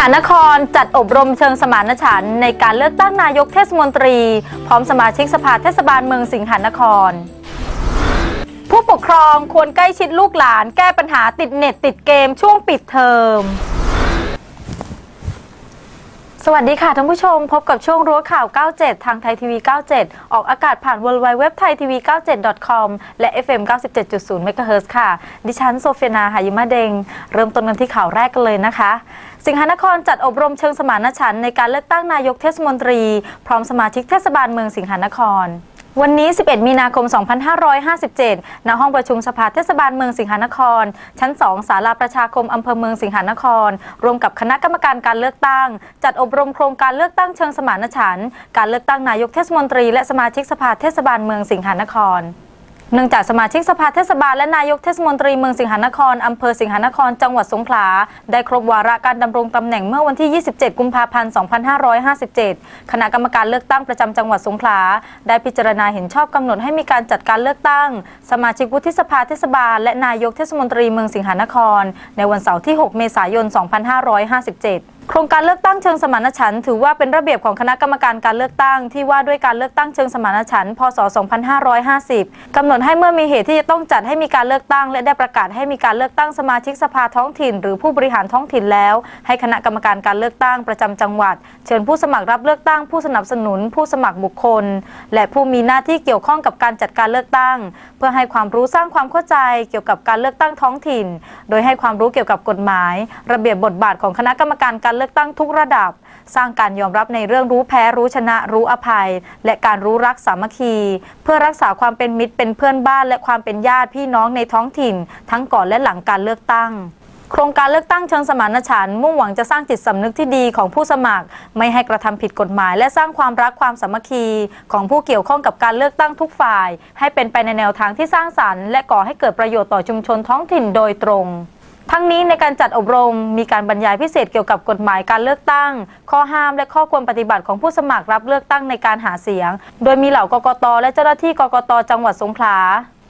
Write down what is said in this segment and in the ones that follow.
สิงหานครจัดอบรมเชิงสมานฉันท์ในการเลือกตั้งนายกเทศมนตรี พร้อมสมาชิกสภาเทศบาลเมืองสิงหานคร ผู้ปกครองควรใกล้ชิดลูกหลาน แก้ปัญหาติดเน็ตติดเกมช่วงปิดเทอม สวัสดีค่ะท่านผู้ชมพบกับช่วงรั้วข่าว 97 ทางไทยทีวี 97 ออกอากาศผ่าน w w w t h a i t v 97 com และ FM 97.0 MHz ค่ะ ดิฉันโซเฟียนาหายิมาเดง เริ่มต้นกันที่ข่าวแรกกันเลยนะคะ สิงหานครจัดอบรมเชิงสมานฉันท์ในการเลือกตั้งนายกเทศมนตรี พร้อมสมาชิกเทศบาลเมืองสิงหานครวันนี้ 11 มีนาคม 2557 ณ ห้องประชุมสภาเทศบาลเมืองสิงหานคร ชั้น 2 ศาลาประชาคมอำเภอเมืองสิงหานครร่วมกับคณะกรรมการการเลือกตั้ง จัดอบรมโครงการเลือกตั้งเชิงสมานฉันท์ การเลือกตั้งนายกเทศมนตรีและสมาชิกสภาเทศบาลเมืองสิงหานคร เนื่องจากสมาชิกสภาเทศบาลและนายกเทศมนตรีเมืองสิงหานคร อำเภอสิงหานคร จังหวัดสงขลา ได้ครบวาระการดำรงตำแหน่งเมื่อวันที่ 27 กุมภาพันธ์ 2557 คณะกรรมการเลือกตั้งประจำจังหวัดสงขลา ได้พิจารณาเห็นชอบกำหนดให้มีการจัดการเลือกตั้ง สมาชิกวุฒิสภาเทศบาลและนายกเทศมนตรีเมืองสิงหานคร ในวันเสาร์ที่ 6 เมษายน 2557 โครงการเลือกตั้งเชิงสมานฉันท์ถือว่าเป็นระเบียบของคณะกรรมการการเลือกตั้งที่ว่าด้วยการเลือกตั้งเชิงสมานฉันท์พศ 2550 กำหนดให้เมื่อมีเหตุที่จะต้องจัดให้มีการเลือกตั้ง และได้ประกาศให้มีการเลือกตั้งสมาชิกสภาท้องถิ่น หรือผู้บริหารท้องถิ่นแล้ว ให้คณะกรรมการการเลือกตั้งประจำจังหวัด เชิญผู้สมัครรับเลือกตั้ง ผู้สนับสนุน ผู้สมัครบุคคล และผู้มีหน้าที่เกี่ยวข้องกับการจัดการเลือกตั้ง เพื่อให้ความรู้สร้างความเข้าใจเกี่ยวกับการเลือกตั้งท้องถิ่น โดยให้ความรู้เกี่ยวกับกฎหมาย ระเบียบ บทบาทของคณะกรรมการการเลือกตั้งทุกระดับ สร้างการยอมรับในเรื่องรู้แพ้รู้ชนะรู้อภัย และการรู้รักสามัคคี เพื่อรักษาความเป็นมิตรเป็นเพื่อนบ้านและความเป็นญาติพี่น้องในท้องถิ่น ทั้งก่อนและหลังการเลือกตั้งโครงการเลือกตั้งเชิงสมานฉันท์มุ่งหวังจะสร้างจิตสำนึกที่ดีของผู้สมัคร ไม่ให้กระทำผิดกฎหมาย และสร้างความรักความสามัคคี ของผู้เกี่ยวข้องกับการเลือกตั้งทุกฝ่าย ให้เป็นไปในแนวทางที่สร้างสรรค์และก่อให้เกิดประโยชน์ต่อชุมชนท้องถิ่นโดยตรง ทั้งนี้ในการจัดอบรมมีการบรรยายพิเศษเกี่ยวกับกฎหมายการเลือกตั้ง ข้อห้ามและข้อควรปฏิบัติของผู้สมัครรับเลือกตั้งในการหาเสียง โดยมีเหล่ากกต และเจ้าหน้าที่กกต จังหวัดสงขลา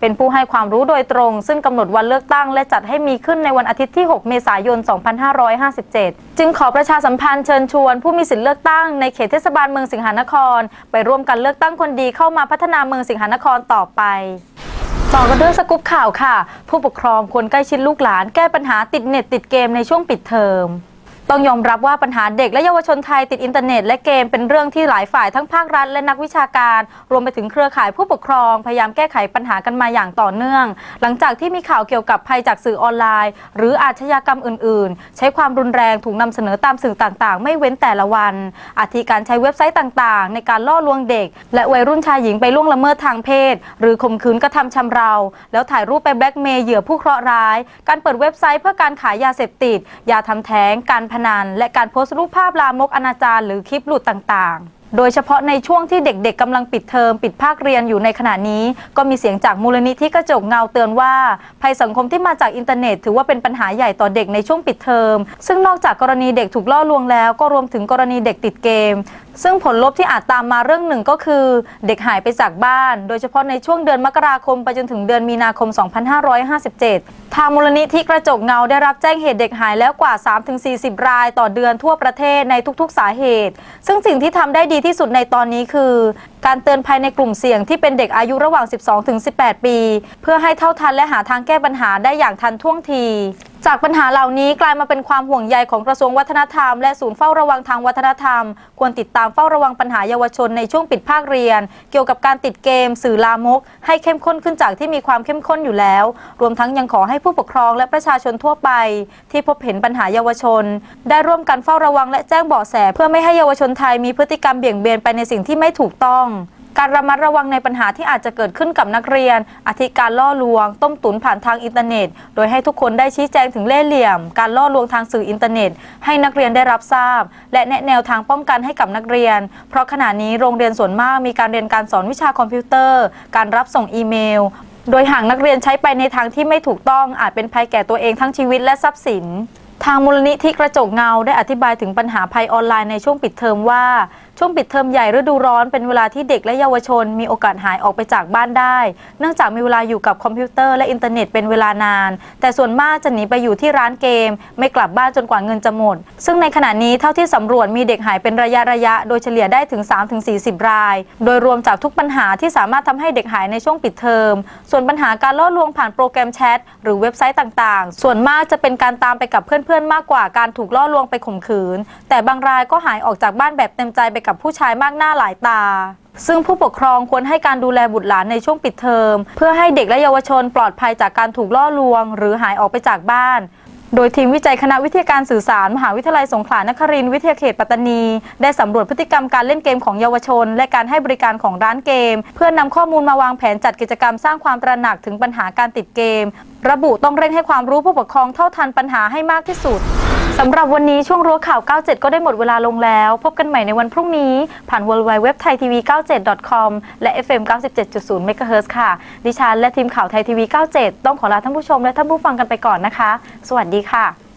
เป็นผู้ให้ความรู้โดยตรง ซึ่งกำหนดวันเลือกตั้ง และจัดให้มีขึ้นในวันอาทิตย์ที่ 6 เมษายน 2557 จึงขอประชาสัมพันธ์เชิญชวน ผู้มีสิทธิเลือกตั้งในเขตเทศบาลเมืองสิงหานคร ไปร่วมกันเลือกตั้งคนดีเข้ามาพัฒนาเมืองสิงหานครต่อไป ต่อกันด้วยสกู๊ปข่าวค่ะ ผู้ปกครองควรใกล้ชิดลูกหลานแก้ปัญหาติดเน็ตติดเกมในช่วงปิดเทอม ต้องยอมรับว่าปัญหาเด็กและเยาวชนไทยติดอินเทอร์เน็ตและเกมเป็นเรื่องที่หลายฝ่ายทั้งภาครัฐและนักวิชาการ รวมไปถึงเครือข่ายผู้ปกครอง พยายามแก้ไขปัญหากันมาอย่างต่อเนื่อง หลังจากที่มีข่าวเกี่ยวกับภัยจากสื่อออนไลน์ หรืออาชญากรรมอื่น ๆ ใช้ความรุนแรงถูกนำเสนอตามสื่อต่างๆ ไม่เว้นแต่ละวัน อาทิการใช้เว็บไซต์ต่างๆ ในการล่อลวงเด็ก และวัยรุ่นชายหญิงไปล่วงละเมิดทางเพศ หรือข่มขืนกระทำชำเรา แล้วถ่ายรูปไปแบล็กเมย์เหยื่อผู้เคราะห์ร้าย การเปิดเว็บไซต์เพื่อการขายยาเสพติด ยาทำแท้งการพนัน และการโพสต์รูปภาพลามกอนาจารหรือคลิปหลุดต่างๆโดยเฉพาะในช่วงที่เด็กๆกำลังปิดเทอมปิดภาคเรียนอยู่ในขณะนี้ ก็มีเสียงจากมูลนิธิกระจกเงาเตือนว่า ภัยสังคมที่มาจากอินเทอร์เน็ต ถือว่าเป็นปัญหาใหญ่ต่อเด็กในช่วงปิดเทอมซึ่งนอกจากกรณีเด็กถูกล่อลวงแล้วก็รวมถึงกรณีเด็กติดเกมซึ่งผลลบที่อาจตามมาเรื่องหนึ่งก็คือ เด็กหายไปจากบ้าน โดยเฉพาะในช่วงเดือนมกราคมไปจนถึงเดือนมีนาคม 2557 ทางมูลนิธิกระจกเงาได้รับแจ้งเหตุเด็กหายแล้วกว่า 3-40 รายต่อเดือนทั่วประเทศในทุกๆ สาเหตุ ซึ่งสิ่งที่ทำได้ดีที่สุดในตอนนี้คือ การเตือนภัยในกลุ่มเสี่ยงที่เป็นเด็กอายุระหว่าง 12-18 ปี เพื่อให้เท่าทันและหาทางแก้ปัญหาได้อย่างทันท่วงที จากปัญหาเหล่านี้กลายมาเป็นความห่วงใยของกระทรวงวัฒนธรรม และศูนย์เฝ้าระวังทางวัฒนธรรม ควรติดตามเฝ้าระวังปัญหาเยาวชนในช่วงปิดภาคเรียน เกี่ยวกับการติดเกม สื่อลามก ให้เข้มข้นขึ้นจากที่มีความเข้มข้นอยู่แล้ว รวมทั้งยังขอให้ผู้ปกครองและประชาชนทั่วไป ที่พบเห็นปัญหาเยาวชน ได้ร่วมกันเฝ้าระวังและแจ้งเบาะแส เพื่อไม่ให้เยาวชนไทยมีพฤติกรรมเบี่ยงเบนไปในสิ่งที่ไม่ถูกต้อง การระมัดระวังในปัญหาที่อาจจะเกิดขึ้นกับนักเรียนอาทิการล่อลวง ต้มตุ๋นผ่านทางอินเทอร์เน็ต โดยให้ทุกคนได้ชี้แจงถึงเล่ห์เหลี่ยม การล่อลวงทางสื่ออินเทอร์เน็ต ให้นักเรียนได้รับทราบ และแนะแนวทางป้องกันให้กับนักเรียน เพราะขณะนี้โรงเรียนส่วนมากมีการเรียนการสอนวิชาคอมพิวเตอร์ การรับส่งอีเมล โดยหากนักเรียนใช้ไปในทางที่ไม่ถูกต้องอาจเป็นภัยแก่ตัวเองทั้งชีวิตและทรัพย์สินทางมูลนิธิกระจกเงาได้อธิบายถึงปัญหาภัยออนไลน์ในช่วงปิดเทอมว่า ช่วงปิดเทอมใหญ่ฤดูร้อนเป็นเวลาที่เด็กและเยาวชน มีโอกาสหายออกไปจากบ้านได้ เนื่องจากมีเวลาอยู่กับคอมพิวเตอร์และอินเทอร์เน็ตเป็นเวลานาน แต่ส่วนมากจะหนีไปอยู่ที่ร้านเกม ไม่กลับบ้านจนกว่าเงินจะหมด ซึ่งในขณะนี้เท่าที่สำรวจมีเด็กหายเป็นระยะระยะๆโดยเฉลี่ยได้ถึง 3-40 ราย โดยรวมจากทุกปัญหาที่สามารถทำให้เด็กหายในช่วงปิดเทอม ส่วนปัญหาการล่อลวงผ่านโปรแกรมแชทหรือเว็บไซต์ต่างๆ ส่วนมากจะเป็นการตามไปกับเพื่อนๆมากกว่าการถูกล่อลวงไปข่มขืน แต่บางรายก็หายออกจากบ้านแบบเต็มใจไปกับผู้ชายมากหน้าหลายตา ซึ่งผู้ปกครองควรให้การดูแลบุตรหลานในช่วงปิดเทอม เพื่อให้เด็กและเยาวชนปลอดภัยจากการถูกล่อลวง หรือหายออกไปจากบ้านโดยทีมวิจัยคณะวิทยาการสื่อสาร มหาวิทยาลัยสงขลานครินทร์วิทยาเขตปัตตานี ได้สำรวจพฤติกรรมการเล่นเกมของเยาวชน และการให้บริการของร้านเกม เพื่อนำข้อมูลมาวางแผนจัดกิจกรรมสร้างความตระหนักถึงปัญหาการติดเกม ระบุต้องเร่งให้ความรู้ผู้ปกครองเท่าทันปัญหาให้มากที่สุด สำหรับวันนี้ช่วงรั้วข่าว 97 ก็ได้หมดเวลาลงแล้ว พบกันใหม่ในวันพรุ่งนี้ ผ่าน w w w t h a i t v 9 7 com และ FM 97.0 MHz ค่ะ ดิฉันและทีมข่าวไทยทีวี 97 ต้องขอลาท่านผู้ชมและท่านผู้ฟังกันไปก่อนนะคะ สวัสดีค่ะ